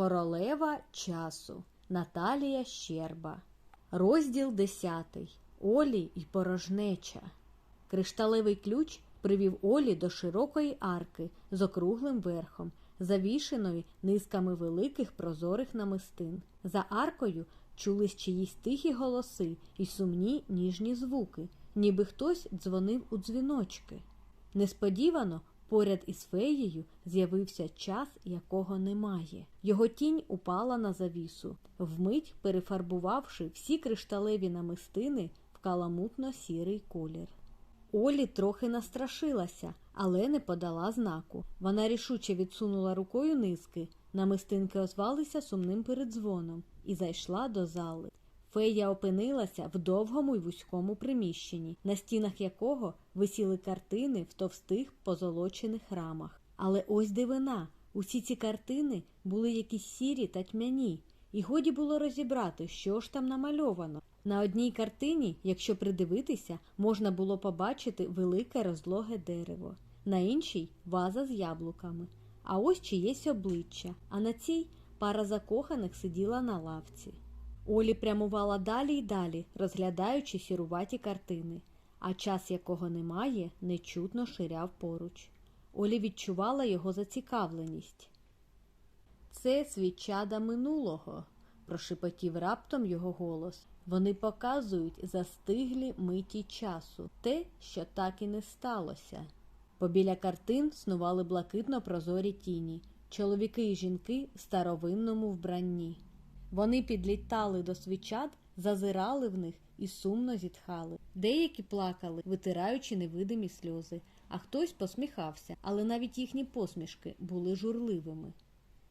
Королева часу Наталія Щерба. Розділ 10. Олі і порожнеча. Кришталевий ключ привів Олі до широкої арки з округлим верхом, завішеної низками великих прозорих намистин. За аркою чулись чиїсь тихі голоси і сумні ніжні звуки, ніби хтось дзвонив у дзвіночки. Несподівано поряд із феєю з'явився час, якого немає. Його тінь упала на завісу, вмить перефарбувавши всі кришталеві намистини в каламутно-сірий колір. Олі трохи настрашилася, але не подала знаку. Вона рішуче відсунула рукою низки, намистинки озвалися сумним передзвоном і зайшла до зали. Фея опинилася в довгому й вузькому приміщенні, на стінах якого висіли картини в товстих позолочених рамах. Але ось дивина, усі ці картини були якісь сірі та тьмяні, і годі було розібрати, що ж там намальовано. На одній картині, якщо придивитися, можна було побачити велике розлоге дерево, на іншій ваза з яблуками, а ось чиєсь обличчя, а на цій пара закоханих сиділа на лавці. Олі прямувала далі й далі, розглядаючи сіруваті картини, а час якого немає, нечутно ширяв поруч. Олі відчувала його зацікавленість. Це свічада минулого, прошепотів раптом його голос. Вони показують застиглі миті часу, те, що так і не сталося. Побіля картин снували блакитно прозорі тіні, чоловіки і жінки в старовинному вбранні. Вони підлітали до свічат, зазирали в них і сумно зітхали. Деякі плакали, витираючи невидимі сльози, а хтось посміхався, але навіть їхні посмішки були журливими.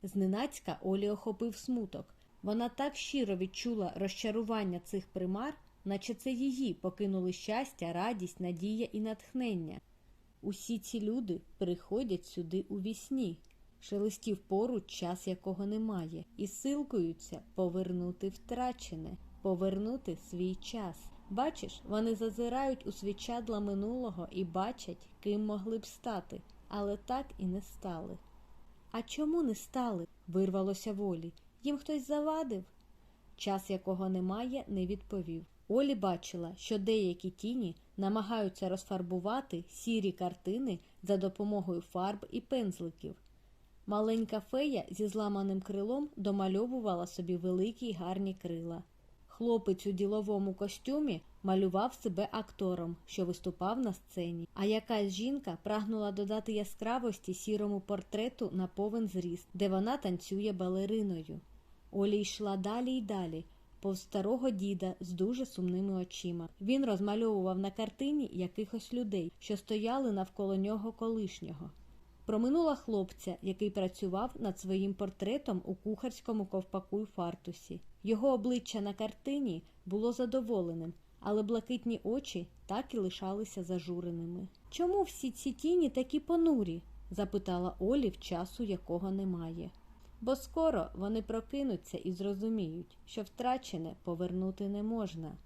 Зненацька Олі охопив смуток. Вона так щиро відчула розчарування цих примар, наче це її покинули щастя, радість, надія і натхнення. Усі ці люди приходять сюди у вісні, шелестів поруч час, якого немає, і силкуються повернути втрачене, повернути свій час. Бачиш, вони зазирають у свічадла минулого і бачать, ким могли б стати, але так і не стали. А чому не стали? вирвалося волі. Їм хтось завадив? Час, якого немає, не відповів. Олі бачила, що деякі тіні намагаються розфарбувати сірі картини за допомогою фарб і пензликів. Маленька фея зі зламаним крилом домальовувала собі великі й гарні крила. Хлопець у діловому костюмі малював себе актором, що виступав на сцені, а якась жінка прагнула додати яскравості сірому портрету на повен зріст, де вона танцює балериною. Олі йшла далі й далі, повз старого діда з дуже сумними очима. Він розмальовував на картині якихось людей, що стояли навколо нього колишнього. Проминула хлопця, який працював над своїм портретом у кухарському ковпаку й фартусі. Його обличчя на картині було задоволеним, але блакитні очі так і лишалися зажуреними. Чому всі ці тіні такі понурі? запитала Олі, в часу якого немає. Бо скоро вони прокинуться і зрозуміють, що втрачене повернути не можна.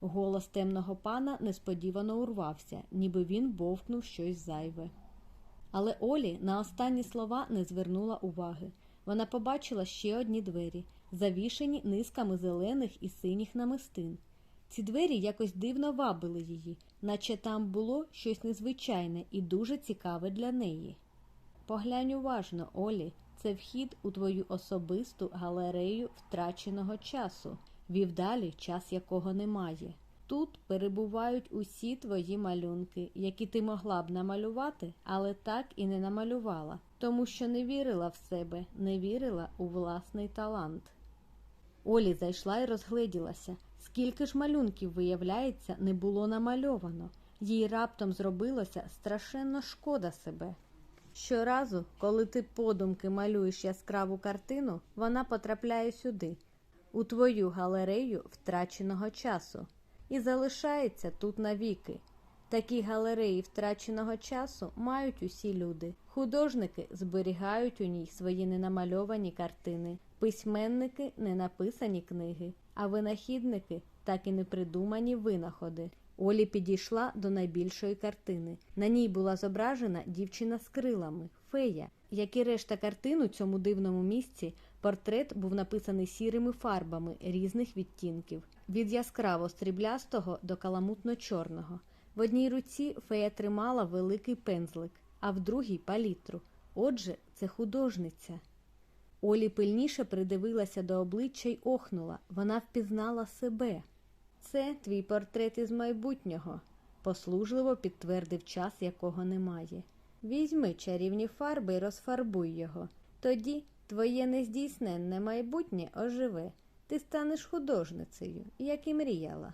Голос темного пана несподівано урвався, ніби він бовкнув щось зайве. Але Олі на останні слова не звернула уваги. Вона побачила ще одні двері, завішені низками зелених і синіх намистин. Ці двері якось дивно вабили її, наче там було щось незвичайне і дуже цікаве для неї. Поглянь уважно, Олі, це вхід у твою особисту галерею втраченого часу, вів далі час якого немає. Тут перебувають усі твої малюнки, які ти могла б намалювати, але так і не намалювала, тому що не вірила в себе, не вірила у власний талант. Олі зайшла і розгледілася, скільки ж малюнків, виявляється, не було намальовано. Їй раптом зробилося страшенно шкода себе. Щоразу, коли ти подумки малюєш яскраву картину, вона потрапляє сюди, у твою галерею втраченого часу і залишається тут навіки. Такі галереї втраченого часу мають усі люди. Художники зберігають у ній свої ненамальовані картини, письменники ненаписані книги, а винахідники так і не придумані винаходи. Олі підійшла до найбільшої картини. На ній була зображена дівчина з крилами, фея. Як і решта картин у цьому дивному місці, портрет був написаний сірими фарбами різних відтінків від яскраво стріблястого до каламутно-чорного. В одній руці фея тримала великий пензлик, а в другій палітру. Отже, це художниця. Олі пильніше придивилася до обличчя й охнула. Вона впізнала себе. Це твій портрет із майбутнього, послужливо підтвердив час, якого немає. Візьми чарівні фарби і розфарбуй його. Тоді твоє нездійсненне майбутнє оживе. Ти станеш художницею, як і мріяла.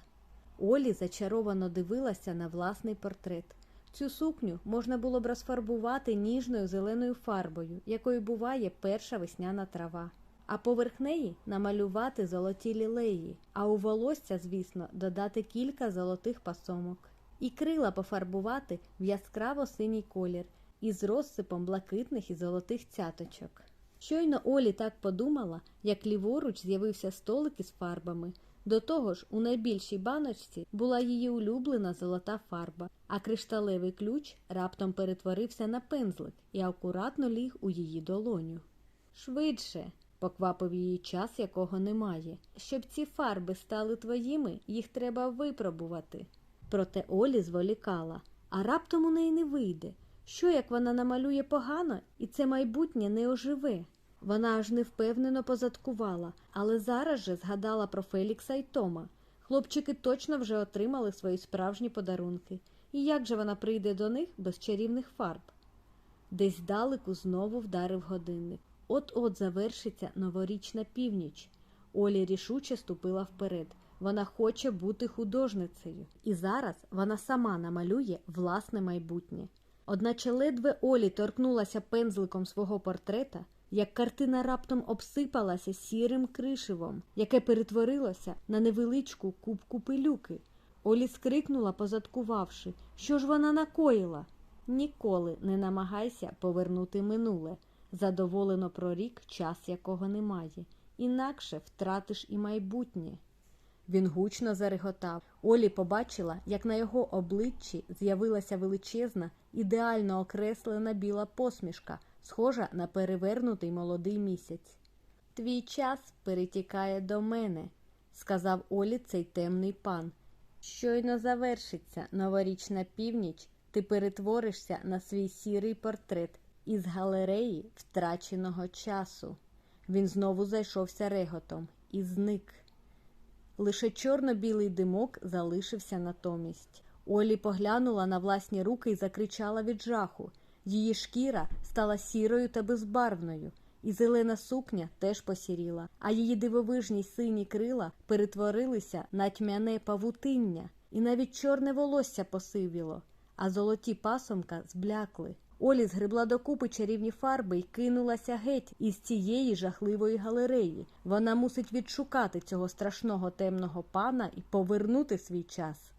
Олі зачаровано дивилася на власний портрет. Цю сукню можна було б розфарбувати ніжною зеленою фарбою, якою буває перша весняна трава, а поверх неї намалювати золоті лілеї, а у волосся, звісно, додати кілька золотих пасомок. І крила пофарбувати в яскраво синій колір із розсипом блакитних і золотих цяточок. Щойно Олі так подумала, як ліворуч з'явився столик із фарбами. До того ж, у найбільшій баночці була її улюблена золота фарба, а кришталевий ключ раптом перетворився на пензлик і акуратно ліг у її долоню. Швидше, поквапив її час, якого немає. Щоб ці фарби стали твоїми, їх треба випробувати. Проте Олі зволікала, а раптом у неї не вийде. Що як вона намалює погано, і це майбутнє не оживе? Вона аж невпевнено позадкувала, але зараз же згадала про Фелікса і Тома. Хлопчики точно вже отримали свої справжні подарунки. І як же вона прийде до них без чарівних фарб? Десь далеку знову вдарив годинник. От-от завершиться новорічна північ. Олі рішуче ступила вперед. Вона хоче бути художницею, і зараз вона сама намалює власне майбутнє. Одначе ледве Олі торкнулася пензликом свого портрета, як картина раптом обсипалася сірим кришивом, яке перетворилося на невеличку кубку пилюки. Олі скрикнула, позадкувавши, що ж вона накоїла. Ніколи не намагайся повернути минуле, задоволено прорік час, якого немає, інакше втратиш і майбутнє. Він гучно зареготав. Олі побачила, як на його обличчі з'явилася величезна, ідеально окреслена біла посмішка, схожа на перевернутий молодий місяць. Твій час перетікає до мене, сказав Олі цей темний пан. Щойно завершиться новорічна північ, ти перетворишся на свій сірий портрет із галереї втраченого часу. Він знову зайшовся реготом і зник. Лише чорно-білий димок залишився натомість. Олі поглянула на власні руки і закричала від жаху. Її шкіра стала сірою та безбарвною, і зелена сукня теж посіріла, а її дивовижні сині крила перетворилися на тьмяне павутиння, і навіть чорне волосся посивіло, а золоті пасомка зблякли. Олі згребла докупи чарівні фарби і кинулася геть із цієї жахливої галереї. Вона мусить відшукати цього страшного темного пана і повернути свій час.